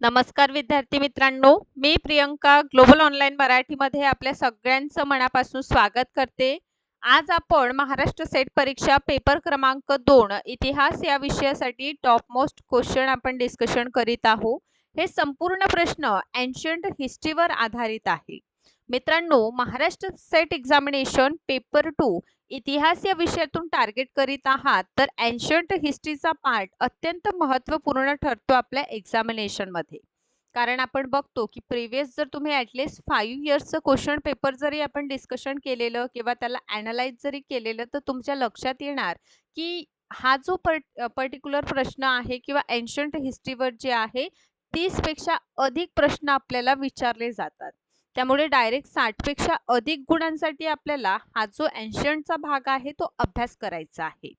नमस्कार विद्यार्थी मित्रांनो मी प्रियंका ग्लोबल ऑनलाईन मराठीमध्ये आपल्या सगळ्यांचं मनापासून स्वागत करते. आज आपण महाराष्ट्र सेट परीक्षा पेपर क्रमांक दोन इतिहास या विषयासाठी टॉप मोस्ट क्वेश्चन आपण डिस्कशन करीत आहोत. हे संपूर्ण प्रश्न एन्शंट हिस्ट्रीवर आधारित आहे. मित्रांनो Maharashtra set examination paper two इतिहास या विषयातून टार्गेट करीत आहात तर एन्शंट हिस्ट्रीचा पार्ट अत्यंत महत्त्वपूर्ण ठरतो आपल्या एक्झामिनेशनमध्ये कारण आपण बघतो की प्रिव्हियस जर तुम्ही ॲटलिस्ट फाईव्ह इयर्सचं क्वेश्चन पेपर जरी आपण डिस्कशन केलेलं किंवा त्याला ॲनालाइज जरी केलेलं तर तुमच्या लक्षात येणार की हा जो पर्ट पर्टिक्युलर प्रश्न आहे किंवा एन्शंट हिस्ट्रीवर जे आहे तीसपेक्षा अधिक प्रश्न आपल्याला विचारले जातात. त्यामुळे डायरेक्ट साठपेक्षा अधिक गुणांसाठी आपल्याला हा जो एन्शंटचा भाग आहे तो अभ्यास करायचा आहे.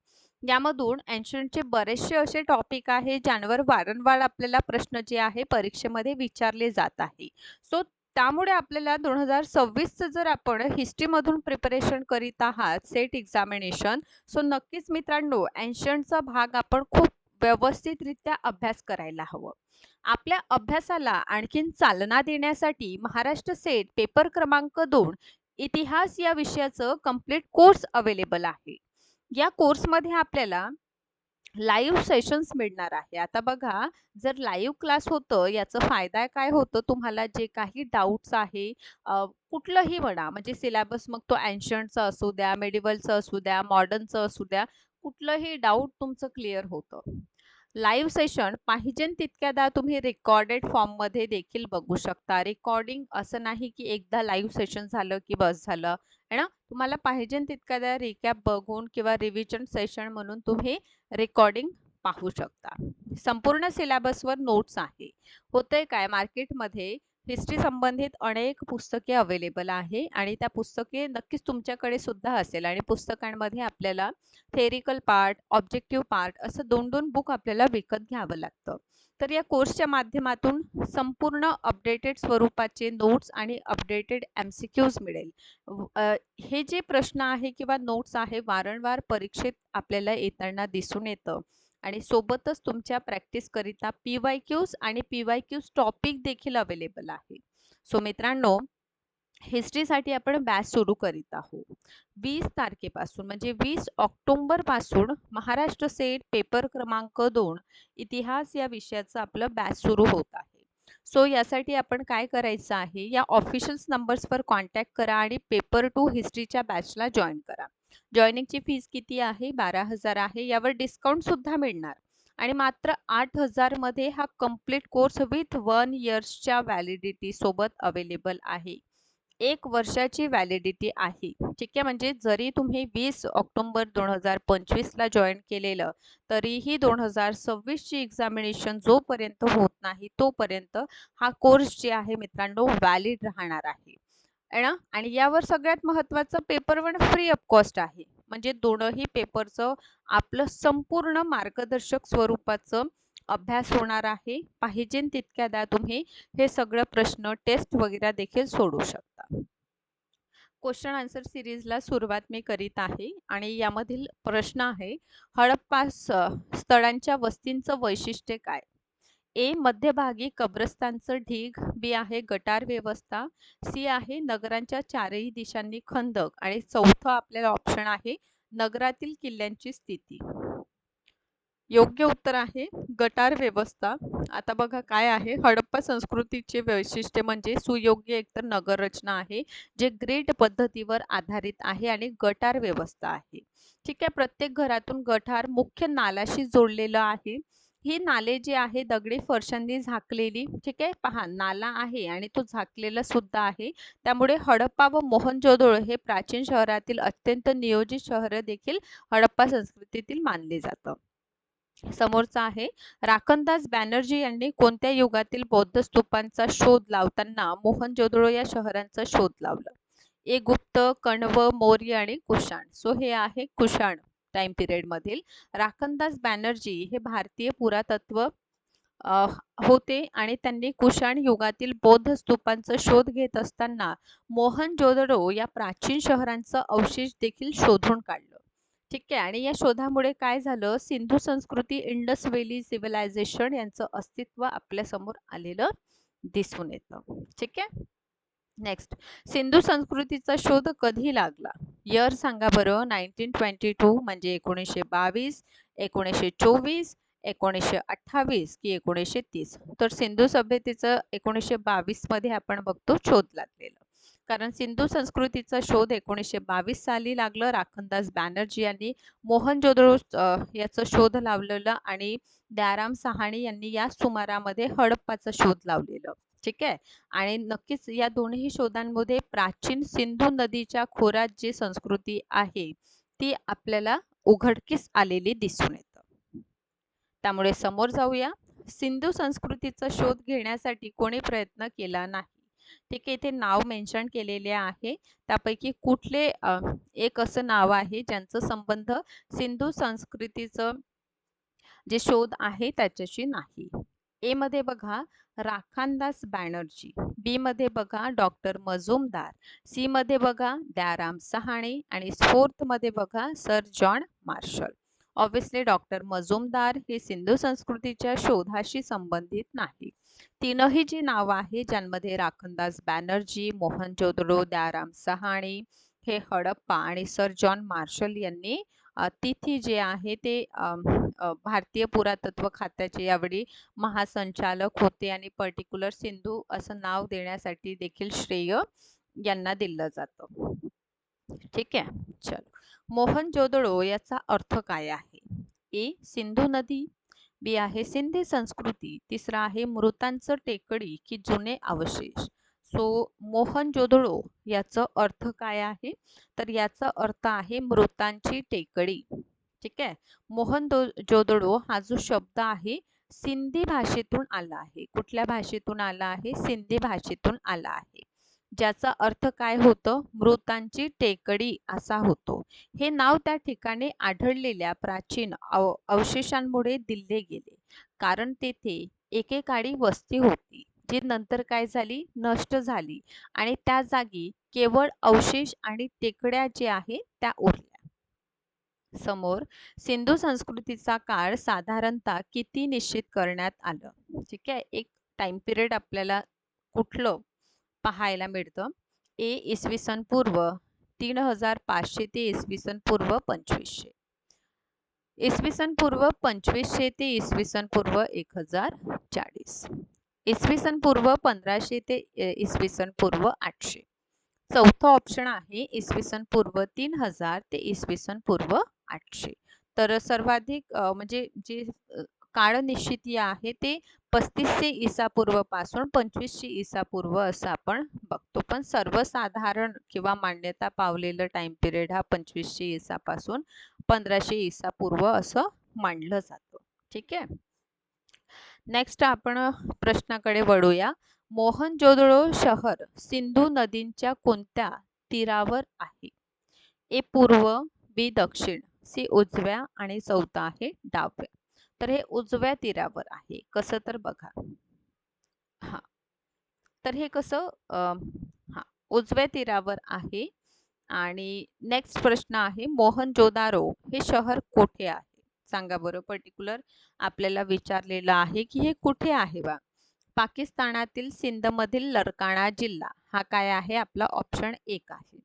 यामधून एन्शंटचे बरेचसे असे टॉपिक आहे ज्यांवर वारंवार आपल्याला प्रश्न जे आहे परीक्षेमध्ये विचारले जात आहे. सो त्यामुळे आपल्याला दोन हजार सव्वीसचं जर आपण हिस्ट्रीमधून प्रिपरेशन करीत आहात सेट एक्झामिनेशन सो नक्कीच मित्रांनो एन्शंटचा भाग आपण खूप व्यवस्थितरित्या अभ्यास करायला हवं. आपल्या अभ्यासाला आणखीन चालना देण्यासाठी महाराष्ट्र सेट पेपर क्रमांक दोन इतिहास या विषयाचं कंप्लीट कोर्स अवेलेबल आहे. या कोर्समध्ये आपल्याला लाईव्ह सेशन्स मिळणार आहे. आता बघा जर लाईव्ह क्लास होतं याचा फायदा काय होतं तुम्हाला? जे काही डाऊट्स आहे कुठलंही म्हणा म्हणजे सिलेबस मग तो अँशंटचा असू द्या मेडिवलचं असू द्या मॉडर्नचं असू द्या कुठलंही डाऊट तुमचं क्लिअर होतं. लाईव्ह सेशन पाहिजे तितक्यादा तुम्ही रेकॉर्डेड फॉर्ममध्ये देखील बघू शकता. रेकॉर्डिंग असं नाही की एकदा लाईव्ह सेशन झालं की बस झालं. आहे ना? तुम्हाला पाहिजे तितक्यादा रिकॅप बघून किंवा रिव्हिजन सेशन म्हणून तुम्ही रेकॉर्डिंग पाहू शकता. संपूर्ण सिलेबसवर नोट्स आहे. होतंय काय? मार्केटमध्ये हिस्ट्री संबंधित अनेक पुस्तके अवेलेबल आहे आणि त्या पुस्तके नक्कीच तुमच्याकडे सुद्धा असेल आणि पुस्तकांमध्ये आपल्याला थेरिकल पार्ट ऑब्जेक्टिव्ह पार्ट असं दोन दोन बुक आपल्याला विकत घ्यावं लागतं. तर या कोर्सच्या माध्यमातून संपूर्ण अपडेटेड स्वरूपाचे नोट्स आणि अपडेटेड एम सी क्यूज मिळेल. हे जे प्रश्न आहे किंवा नोट्स आहे वारंवार परीक्षेत आपल्याला येताना दिसून येतं. आणि सोबतच तुमच्या प्रॅक्टिसकरिता पी वाय क्यूज आणि पी वाय क्यूज टॉपिक देखील अवेलेबल आहे. सो मित्रांनो हिस्ट्रीसाठी आपण बॅच सुरू करीत आहोत. वीस तारखेपासून म्हणजे वीस ऑक्टोंबरपासून महाराष्ट्र सेट पेपर क्रमांक दोन इतिहास या विषयाचं आपलं बॅच सुरू होत आहे. सो यासाठी आपण काय करायचं आहे या ऑफिशियल्स नंबर्सवर कॉन्टॅक्ट करा आणि पेपर टू हिस्ट्रीच्या बॅचला जॉईन करा. जॉईनिंगची फीज किती आहे? बारा हजार आहे. यावर डिस्काउंट सुद्धा मिळणार. आणि मात्र आठ हजारमध्ये हा कंप्लीट कोर्स विथ वन इयर्सच्या व्हॅलिडिटी सोबत अवेलेबल आहे. एक वर्षाची व्हॅलिडिटी आहे. ठीक आहे? म्हणजे जरी तुम्ही वीस ऑक्टोंबर दोन हजार पंचवीसला जॉईन केलेलं तरीही दोन हजार सव्वीसची एक्झामिनेशन जोपर्यंत होत नाही तोपर्यंत हा कोर्स जे आहे मित्रांनो व्हॅलिड राहणार आहे. ना? आणि यावर सगळ्यात महत्त्वाचं paper one free of cost आहे. म्हणजे दोनही पेपरचं आपलं संपूर्ण मार्गदर्शक स्वरूपाचं अभ्यास होणार आहे. पाहिजे तितक्यादा तुम्ही. हे सगळं प्रश्न टेस्ट वगैरे देखील सोडू शकता. क्वेश्चन आन्सर सिरीजला सुरुवात मी करीत आहे. आणि यामधील प्रश्न आहे हडप्पा स्थळांच्या वस्तींचं वैशिष्ट्य काय? ए मध्यभागी कब्रस्तानचं ढीग बी आहे गटार व्यवस्था सी आहे नगरांच्या चारही दिशांनी खंदक आणि चौथं आपल्याला ऑप्शन आहे नगरातील किल्ल्यांची स्थिती. योग्य उत्तर आहे गटार व्यवस्था. आता बघा काय आहे. हडप्पा संस्कृतीचे वैशिष्ट्य म्हणजे सुयोग्य एकतर नगर रचना आहे जे ग्रेट पद्धतीवर आधारित आहे आणि गटार व्यवस्था आहे. ठीक आहे प्रत्येक घरातून गटार मुख्य नालाशी जोडलेलं आहे. ही नाले जे आहे दगडी फरशांनी झाकलेली ठीक आहे? पहा नाला आहे आणि तो झाकलेला सुद्धा आहे. त्यामुळे हडप्पा व मोहनजोदडो हे प्राचीन शहरातील अत्यंत नियोजित शहर देखील हडप्पा संस्कृतीतील मानले जातं. समोरचा आहे राखनदास बॅनर्जी यांनी कोणत्या युगातील बौद्ध स्तूपांचा शोध लावताना मोहनजोदडो या शहरांचा शोध लावला? ए गुप्त कण्व मौर्य आणि कुशाण सो हे आहे कुशाण टाइम पिरियडमधील राखनदास बॅनर्जी हे भारतीय पुरातत्व होते आणि त्यांनी कुशाण युगातील बौद्ध स्तूपांचा शोध घेत असताना मोहनजोदडो या प्राचीन शहरांचं अवशेष देखील शोधून काढलं. ठीक आहे आणि या शोधामुळे काय झालं? सिंधू संस्कृती इंडस व्हॅली सिव्हिलायझेशन यांचं अस्तित्व आपल्यासमोर आलेलं दिसून येतं. ठीक आहे? नेक्स्ट सिंधू संस्कृतीचा शोध कधी लागला? इयर सांगा बरं. नाईन्टीन ट्वेंटी टू म्हणजे एकोणीसशे बावीस एकोणीसशे चोवीस एकोणीसशे अठ्ठावीस की एकोणीसशे तीस. तर सिंधू सभ्यतेचं एकोणीसशे बावीसमध्ये आपण बघतो शोध लागलेलं. कारण सिंधू संस्कृतीचा शोध एकोणीसशे बावीस साली लागलं. राखनदास बॅनर्जी यांनी मोहनजोदडो याचा शोध लावलेलं आणि दयाराम सहाणी यांनी या सुमारामध्ये हडप्पाचा शोध लावलेलं. ठीक आहे? आणि नक्कीच या दोन्ही शोधांमध्ये प्राचीन सिंधू नदीच्या खोऱ्यात जी संस्कृती आहे ती आपल्याला उघडकीस आलेली दिसून येतं. त्यामुळे समोर जाऊया. सिंधू संस्कृतीचा शोध घेण्यासाठी कोणी प्रयत्न केला नाही? ठीक आहे इथे नाव मेन्शन केलेले आहे. त्यापैकी कुठले एक असं नाव आहे ज्यांचं संबंध सिंधू संस्कृतीचं जे शोध आहे त्याच्याशी नाही? ए मध्ये बघा राखानदास बॅनर्जी. बी मध्ये बघा डॉक्टर मजुमदार. सी मध्ये बघा दयाराम सहाणे. आणि फोर्थमध्ये बघा sir John Marshall. Obviously doctor Majumdar हे सिंधू संस्कृतीच्या शोधाशी संबंधित नाही. तीनही जी नावं आहे ज्यांमध्ये राखनदास बॅनर्जी मोहनजोदडो दयाराम सहाणे हे हडप्पा आणि सर जॉन मार्शल यांनी तिथी जे आहे ते भारतीय पुरातत्व खात्याचे यावेळी महासंचालक होते आणि पर्टिक्युलर सिंधू असं नाव देण्यासाठी देखील श्रेय यांना दिलं जातं. ठीक आहे? चलो. मोहनजोदडो याचा अर्थ काय आहे? ए. सिंधू नदी. बी. आहे सिंधी संस्कृती. तिसरा आहे मृतांचं टेकडी की जुने अवशेष. सो मोहनजोदडो याचा अर्थ काय आहे? तर याचा अर्थ आहे मृतांची टेकडी. ठीक आहे? मोहन जोदडो हा जो शब्द आहे सिंधी भाषेतून आला आहे. कुठल्या भाषेतून आला आहे? सिंधी भाषेतून आला आहे. ज्याचा अर्थ काय होतं? मृतांची टेकडी असा होतो. हे नाव त्या ठिकाणी आढळलेल्या प्राचीन अव अवशेषांमुळे दिले गेले. कारण तेथे एकेकाळी वस्ती होती जी नंतर काय झाली? नष्ट झाली आणि त्या जागी केवळ अवशेष आणि टेकड्या जे आहे त्या उरल्या. समोर सिंधू संस्कृतीचा काळ साधारणतः किती निश्चित करण्यात आलं? ठीक आहे एक टाइम पिरियड आपल्याला कुठलं पाहायला मिळतं? ए इसवी सन पूर्व तीन हजार पाचशे ते इसवी सन पूर्व पंचवीसशे. इसवी सन पूर्व पंचवीसशे ते इसवी सन पूर्व एक हजार चाळीस. इसवी सन पूर्व पंधराशे ते इसवी सन पूर्व आठशे. चौथं ऑप्शन आहे इसवी सन पूर्व तीन हजार ते इसवी सन पूर्व आठशे. तर सर्वाधिक म्हणजे जे काळ निश्चिती आहे ते पस्तीसशे इसापूर्वपासून पंचवीसशे इसापूर्व असं आपण बघतो. पण सर्वसाधारण किंवा मान्यता पावलेलं टाइम पिरियड हा पंचवीसशे इसापासून पंधराशे इसापूर्व असं मांडलं जातं. ठीक आहे? नेक्स्ट आपण प्रश्नाकडे वळूया. मोहनजोदडो शहर सिंधू नदींच्या कोणत्या तीरावर आहे? ए पूर्व बी दक्षिण सी उजव्या आणि चौथा आहे डाव्या. तर हे उजव्या तीरावर आहे. कसं तर बघा. हा. तर हे कसं हा उजव्या तीरावर आहे. आणि नेक्स्ट प्रश्न आहे मोहनजोदारो हे शहर कोठे आहे? सांगा बरं पर्टिक्युलर आपल्याला विचारलेलं आहे की हे कुठे आहे बा? पाकिस्तानातील सिंधमधील लरकाणा जिल्हा हा काय आहे? आपला ऑप्शन एक आहे.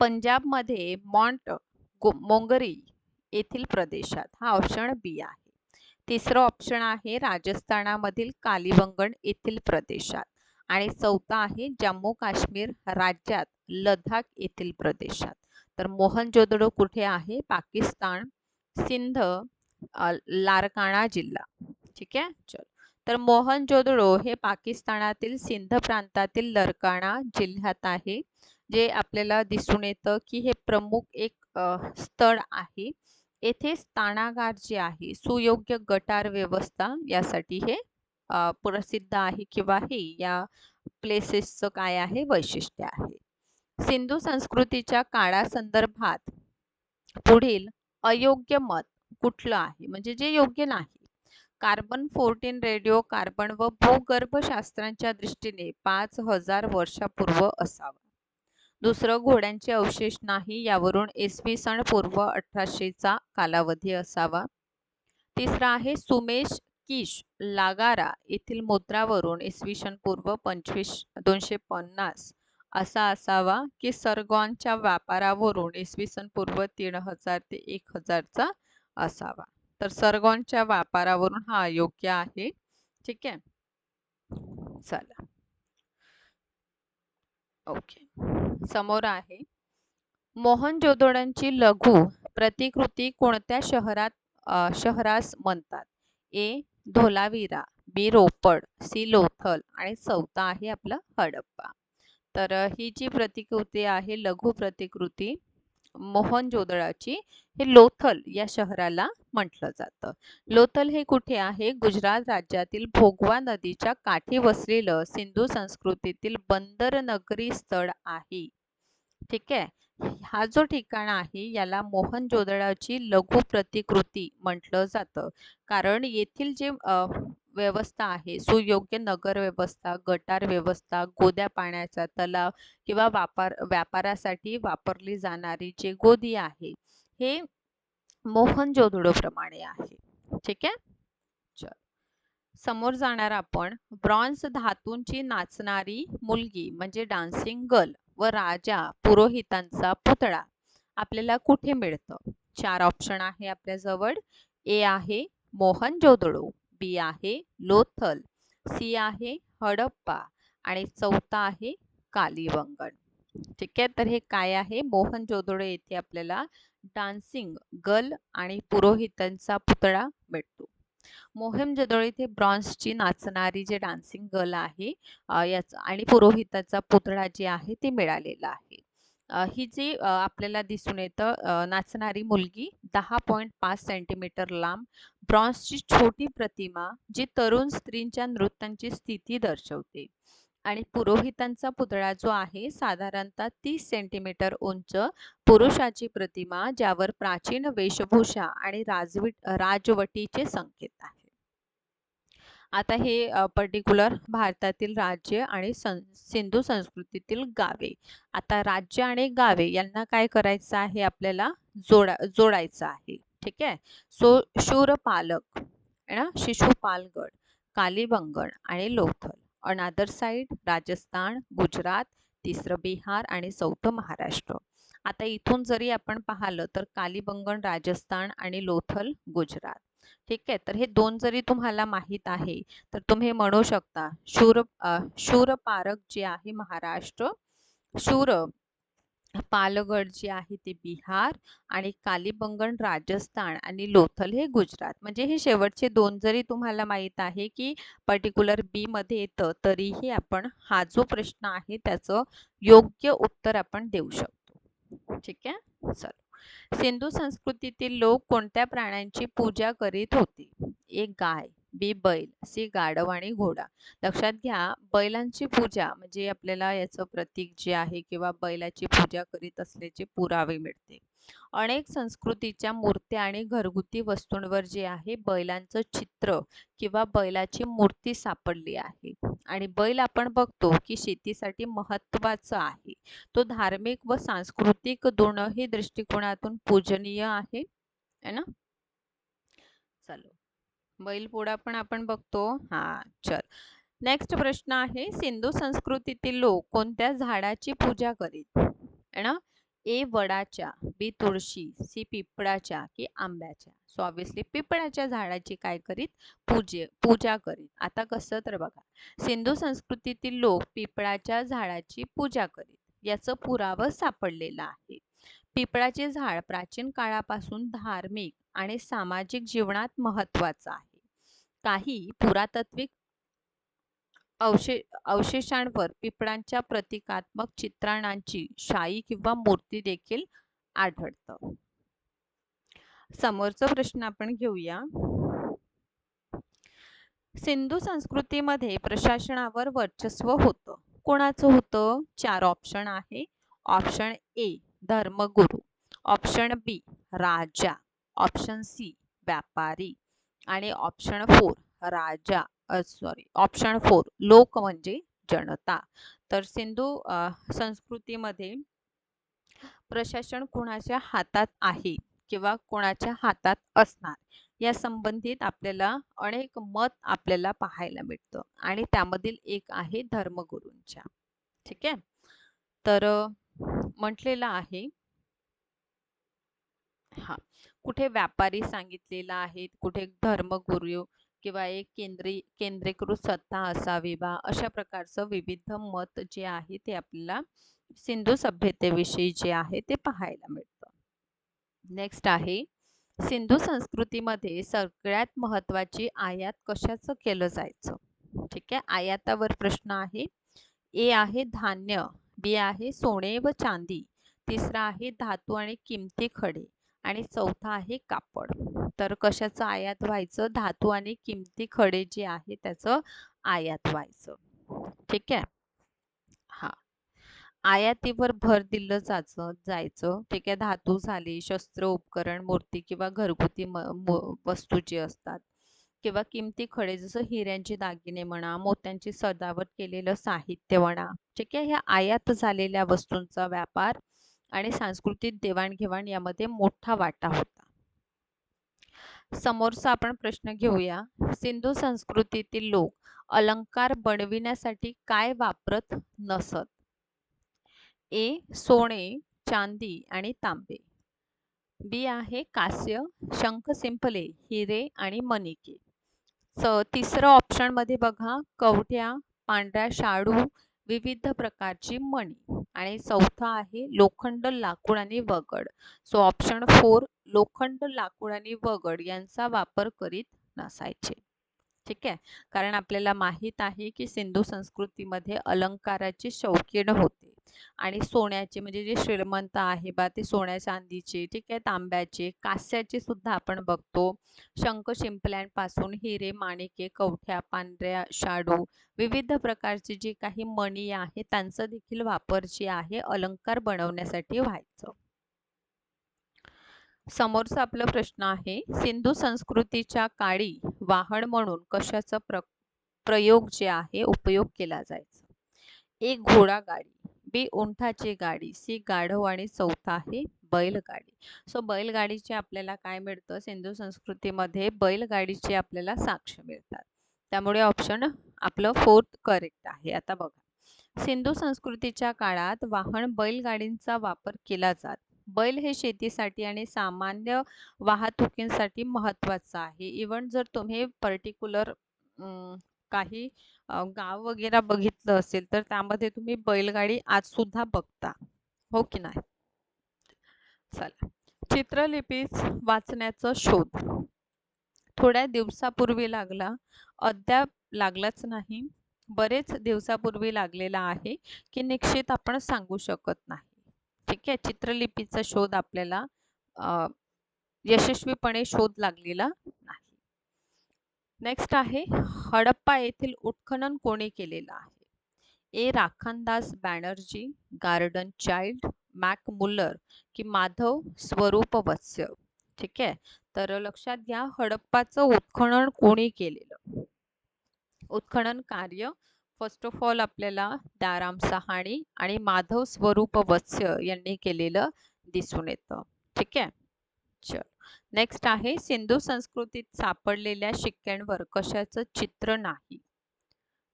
पंजाबमध्ये मॉन्ट मोंगरी येथील प्रदेशात हा ऑप्शन बी आहे. तिसरं ऑप्शन आहे राजस्थानामधील कालीबंगण येथील प्रदेशात आणि चौथा आहे जम्मू काश्मीर राज्यात लडाख येथील प्रदेशात. तर मोहनजोदडो कुठे आहे? पाकिस्तान सिंध लारकाणा जिल्हा. ठीक आहे? चल. तर मोहनजोदडो हे पाकिस्तानातील सिंध प्रांतातील लरकाणा जिल्ह्यात आहे जे आपल्याला दिसून येतं की हे प्रमुख एक स्थळ आहे. येथे स्थानागार जे आहे सुयोग्य गटार व्यवस्था यासाठी हे प्रसिद्ध आहे किंवा हे या प्लेसेसचं काय आहे वैशिष्ट्य आहे. सिंधू संस्कृतीच्या काळासंदर्भात पुढील अयोग्य मत कुठलं आहे? म्हणजे जे योग्य नाही. कार्बन फोर्टीन रेडिओ कार्बन व भूगर्भशास्त्रांच्या दृष्टीने पाच हजार वर्षापूर्व असावा. दुसरं घोड्यांचे अवशेष नाही यावरून इसवी सन पूर्व अठराशेचा कालावधी असावा. तिसरा आहे सुमेश किश लागारा येथील मुद्रावरून इसवी सन पूर्व पंचवीस दोनशे पन्नास असा असावा की सरगॉनच्या व्यापारावरून इसवी सन पूर्व तीन हजार ते एक हजारचा असावा. तर सरगॉनच्या व्यापारावरून हा अयोग्य आहे. ठीक आहे? चला. ओके. समोर आहे. मोहनजोदडोंची लघु प्रतिकृती कोणत्या शहरात शहरास म्हणतात? A Dholavira B Ropar C Lothal आणि चौथा आहे आपलं हडप्पा. तर ही जी प्रतिकृती आहे लघु प्रतिकृती मोहनजोदडाची हे लोथल या शहराला म्हटलं जातं. लोथल हे कुठे आहे? गुजरात राज्यातील भोगवा नदीच्या काठी वसलेलं सिंधू संस्कृतीतील बंदर नगरी स्थळ आहे. ठीक आहे? हा जो ठिकाण आहे याला मोहनजोदडाची लघु प्रतिकृती म्हटलं जातं. कारण येथील जे व्यवस्था आहे. सुयोग्य नगर व्यवस्था गटार व्यवस्था गोद्या पाण्याचा तलाव किंवा वापर व्यापारासाठी वापरली जाणारी जे गोदी आहे हे प्रमाणे आहे. ठीक आहे? चल. समोर जाणार आपण ब्रॉन्झ धातूंची नाचणारी मुलगी म्हणजे डान्सिंग गर्ल व राजा पुरोहितांचा पुतळा. आपल्याला कुठे मिळतं? चार ऑप्शन आहे आपल्या जवळ ए आहे मोहन जोदडो बी आहे लोथल सी आहे हडप्पा आणि चौथा आहे कालीवंगण. ठीक आहे? तर हे काय आहे? मोहन जोदोडे येथे आपल्याला डान्सिंग गल आणि पुरोहितांचा पुतळा भेटतो. मोहन जोदोळे इथे ब्रॉन्झची नाचणारी जे डान्सिंग गल आहे याचा आणि पुरोहिताचा पुतळा जे आहे ते मिळालेला आहे. ही जी आपल्याला दिसून येतं नाचणारी मुलगी दहा पॉईंट पाच सेंटीमीटर लांब ब्रॉन्झची छोटी प्रतिमा जी तरुण स्त्रींच्या नृत्यांची स्थिती दर्शवते. आणि पुरोहितांचा पुतळा जो आहे साधारणतः तीस सेंटीमीटर उंच पुरुषाची प्रतिमा ज्यावर प्राचीन वेशभूषा आणि राजवीट राजवटीचे संकेत आहे आता हे पर्टिक्युलर भारतातील राज्य आणि सं सिंधू संस्कृतीतील गावे. आता राज्य आणि गावे यांना काय करायचं आहे आपल्याला? जोडा जोडायचं आहे. ठीक आहे? सो शूरपालक ना? शिशुपालगड कालीबंगण आणि लोथल. अनादर साईड राजस्थान गुजरात तिसरं बिहार आणि चौथं महाराष्ट्र. आता इथून जरी आपण पाहिलं तर कालीबंगण राजस्थान आणि लोथल गुजरात. ठीक आहे? तर हे दोन जरी तुम्हाला माहीत आहे तर तुम्ही म्हणू शकता शूर पारक जे आहे महाराष्ट्र शूर पालगड जे आहे ते बिहार आणि कालीबंगण राजस्थान आणि लोथल हे गुजरात. म्हणजे हे शेवटचे दोन जरी तुम्हाला माहीत आहे की पर्टिक्युलर बी मध्ये येतं तरीही आपण हा जो प्रश्न आहे त्याचं योग्य उत्तर आपण देऊ शकतो. ठीक आहे? चल. सिंधू संस्कृतीतील लोक कोणत्या प्राण्यांची पूजा करीत होते? एक गाय बी बैल सी गाढव आणि घोडा. लक्षात घ्या बैलांची पूजा म्हणजे आपल्याला याचं प्रतीक जे आहे किंवा बैलाची पूजा करीत असल्याचे पुरावे मिळते. अनेक संस्कृतीच्या मूर्त्या आणि घरगुती वस्तूंवर जे आहे बैलांचं चित्र किंवा बैलाची मूर्ती सापडली आहे. आणि बैल आपण बघतो की शेतीसाठी महत्त्वाचा आहे. तो धार्मिक व सांस्कृतिक दोनही दृष्टिकोनातून पूजनीय आहे ना? चालू. बैलपोळा पण आपण बघतो. हा चल. नेक्स्ट प्रश्न आहे सिंधू संस्कृतीतील लोक कोणत्या झाडाची पूजा करीत? ना? ए वडाच्या बी तुळशी सी पिपळाच्या की आंब्याच्या. सो ऑब्विसली पिपळाच्या झाडाची काय करीत? पूजे पूजा करीत. आता कसं तर बघा सिंधू संस्कृतीतील लोक पिपळाच्या झाडाची पूजा करीत. याचं पुरावं सापडलेलं आहे. पिपळाचे झाड प्राचीन काळापासून धार्मिक आणि सामाजिक जीवनात महत्वाचं आहे. काही पुरातत्विक अवशे अवशेषांवर पिपळांच्या प्रतिकात्मक चित्रणांची शाई किंवा मूर्ती देखील आढळतं. समोरचा प्रश्न आपण घेऊया. सिंधू संस्कृतीमध्ये प्रशासनावर वर्चस्व होतं. कोणाचं होतं? चार ऑप्शन आहे. ऑप्शन ए धर्मगुरु. ऑप्शन बी राजा. ऑप्शन सी व्यापारी. आणि ऑप्शन फोर राजा. सॉरी ऑप्शन फोर लोक म्हणजे जनता. तर सिंधू संस्कृतीमध्ये प्रशासन कुणाच्या हातात आहे किंवा कोणाच्या हातात असणार या संबंधित आपल्याला अनेक मत आपल्याला पाहायला मिळतं. आणि त्यामधील एक आहे धर्मगुरूंच्या. ठीक आहे? तर म्हटलेलं आहे. हा. कुठे व्यापारी सांगितलेला आहे कुठे धर्मगुरू किंवा एक केंद्री केंद्रीकृत सत्ता असावी बा अशा प्रकारचं विविध मत जे आहे ते आपल्याला सिंधू सभ्यतेविषयी जे आहे ते पाहायला मिळतं. नेक्स्ट आहे सिंधू संस्कृतीमध्ये सगळ्यात महत्वाची आयात कशाचं केलं जायचं? ठीक आहे आयातावर प्रश्न आहे. ए आहे धान्य बी आहे सोने व चांदी तिसरा आहे धातू आणि किमती खडे. आणि चौथा आहे कापड. तर कशाचं आयात व्हायचं? धातू आणि किमती खडे जे आहे त्याचं आयात व्हायचं. ठीक आहे? हा. आयातीवर भर दिलं जायचं जायचं. ठीक आहे? धातू झाली शस्त्र उपकरण मूर्ती किंवा घरगुती वस्तू जी असतात किंवा किमती खडे जसं हिऱ्यांचे दागिने म्हणा मोत्यांची सजावट केलेलं साहित्य म्हणा. ठीक आहे? ह्या आयात झालेल्या वस्तूंचा व्यापार आणि सांस्कृतिक देवाणघेवाण यामध्ये मोठा वाटा होता. समोरचा आपण प्रश्न घेऊया सिंधू संस्कृतीतील लोक अलंकार बनविण्यासाठी काय वापरत नसत? ए सोने चांदी आणि तांबे. बी आहे कास्य शंख सिंपले हिरे आणि मणिके. तिसरं ऑप्शनमध्ये बघा कवठ्या पांढऱ्या शाडू विविध प्रकारची मणी. आणि चौथा आहे लोखंड लाकूड आणि वगड. सो ऑप्शन फोर लोखंड लाकूड आणि वगड यांचा वापर करीत नसायचे. ठीक आहे? कारण आपल्याला माहीत आहे की सिंधू संस्कृतीमध्ये अलंकाराचे शौकीन होते. आणि सोन्याचे म्हणजे जे श्रीमंत आहे बा ते सोन्या चांदीचे ठीक आहे तांब्याचे कास्याचे सुद्धा आपण बघतो. शंख शिंपल्यांपासून हिरे माणिके कवठ्या पांढऱ्या शाडू विविध प्रकारचे जे काही मणी आहे त्यांचा देखील वापर जे आहे अलंकार बनवण्यासाठी व्हायचं. समोरचा आपला प्रश्न आहे सिंधू संस्कृतीच्या काळी वाहन म्हणून कशाचा प्र प्रयोग जे आहे उपयोग केला जायचा? एक घोडा गाडी बी उंठाची गाडी सी गाढव आणि चौथा आहे बैलगाडी. सो बैलगाडीचे आपल्याला काय मिळतं? सिंधू संस्कृतीमध्ये बैलगाडीचे आपल्याला साक्ष मिळतात. त्यामुळे ऑप्शन आपलं फोर्थ करेक्ट आहे. आता बघा. सिंधू संस्कृतीच्या काळात वाहन बैलगाडींचा वापर केला जात बैल हे शेतीसाठी आणि सामान्य वाहतुकीसाठी महत्वाचं आहे. इवन जर तुम्ही पर्टिक्युलर काही गाव वगैरे बघितलं असेल तर त्यामध्ये तुम्ही बैलगाडी आज सुद्धा बघता. हो की नाही? चला. चित्रलिपी वाचण्याचा शोध. थोड्या दिवसापूर्वी लागला. अद्याप लागलाच नाही. बरेच दिवसापूर्वी लागलेला आहे की निश्चित आपण सांगू शकत नाही. ठीक आहे चित्रलिपीचा शोध आपल्याला यशस्वीपणे शोध लागलेला नाही. नेक्स्ट आहे हडप्पा येथील उत्खनन कोणी केलेलं आहे? A. Rakhaldas Banerjee Gordon Childe Max Muller की माधव स्वरूप वत्स्य ठीक आहे तर लक्षात घ्या हडप्पाचं उत्खनन कोणी केलेलं? उत्खनन कार्य फर्स्ट ऑफ ऑल आपल्याला दाराम सहाणी आणि माधव स्वरूप वत्स्य यांनी केलेलं दिसून येतं. ठीक आहे? चल. नेक्स्ट आहे सिंधू संस्कृतीत सापडलेल्या शिक्क्यांवर कशाचं चित्र नाही.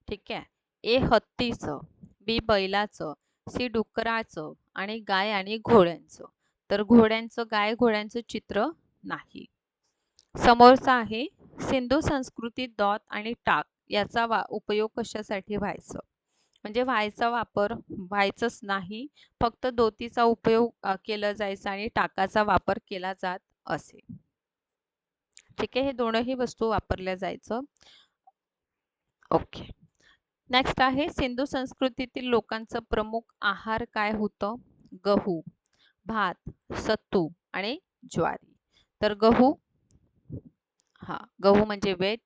ठीक आहे? ए हत्तीचं बी बैलाचं सी डुकराचं आणि गाय आणि घोड्यांचं. तर घोड्यांचं गाय घोड्यांचं चित्र नाही. समोरचं आहे सिंधू संस्कृतीत दॉत आणि टाक. याचा वा उपयोग कशासाठी व्हायचं? म्हणजे व्हायचा वापर व्हायचंच नाही. फक्त दोतीचा उपयोग केला जायचा आणि टाकाचा वापर केला जात असे. ठीक आहे? हे दोनही वस्तू वापरल्या जायचं. ओके. नेक्स्ट आहे सिंधू संस्कृतीतील लोकांचं प्रमुख आहार काय होतं? गहू भात सत्तू आणि ज्वारी. तर गहू? हा गहू म्हणजे वेट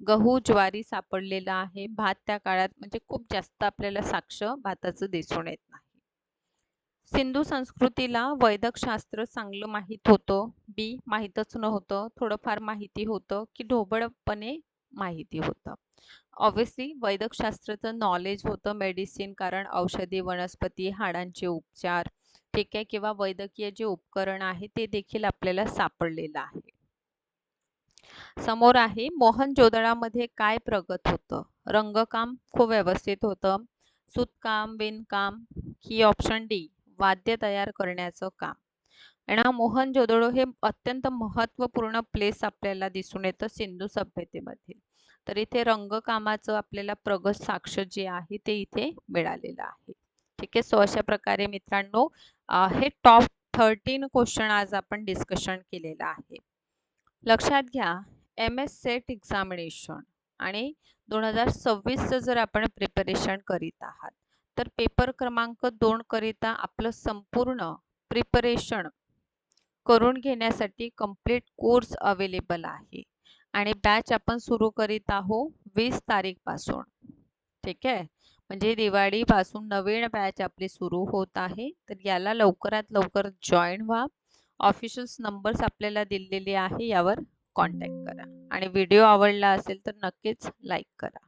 गहू ज्वारी सापडलेला आहे. भात त्या काळात म्हणजे खूप जास्त आपल्याला साक्ष भाताचं दिसून येत नाही. सिंधू संस्कृतीला वैदक शास्त्र चांगलं माहीत होतं. बी माहीतच नव्हतं. थोडंफार माहिती होतं की ढोबळपणे माहिती होतं. ऑब्व्हियसली वैदक शास्त्राचं नॉलेज होतं. मेडिसिन कारण औषधी वनस्पती हाडांचे उपचार. ठीक आहे किंवा वैद्यकीय जे उपकरण आहे ते देखील आपल्याला सापडलेलं आहे. समोर आहे मोहनजोदडामध्ये काय प्रगत होतं? रंगकाम खूप व्यवस्थित होतं. सुतकाम विणकाम ही ऑप्शन डी वाद्य तयार करण्याचं काम. आणि मोहनजोदडो हे अत्यंत महत्त्वपूर्ण प्लेस आपल्याला दिसून येतं सिंधू सभ्यतेमध्ये. तर इथे रंगकामाचं आपल्याला प्रगत साक्ष जे आहे ते इथे मिळालेलं आहे. ठीक आहे? सो अशा प्रकारे मित्रांनो हे टॉप थर्टीन क्वेश्चन आज आपण डिस्कशन केलेलं आहे. लक्षात घ्या एम एस सेट एक्झामिनेशन आणि दोन हजार सव्वीसचं जर आपण प्रिपरेशन करीत आहात तर पेपर क्रमांक दोन करिता आपलं संपूर्ण प्रिपरेशन करून घेण्यासाठी कंप्लीट कोर्स अवेलेबल आहे. आणि बॅच आपण सुरू करीत आहोत वीस तारीखपासून. ठीक आहे? म्हणजे दिवाळीपासून नवीन बॅच आपली सुरू होत आहे. तर याला लवकरात लवकर जॉईन व्हा. ऑफिशियल्स नंबर्स आपल्याला दिलेले आहे यावर कॉन्टॅक्ट करा. आणि व्हिडिओ आवडला असेल तर नक्कीच लाईक करा.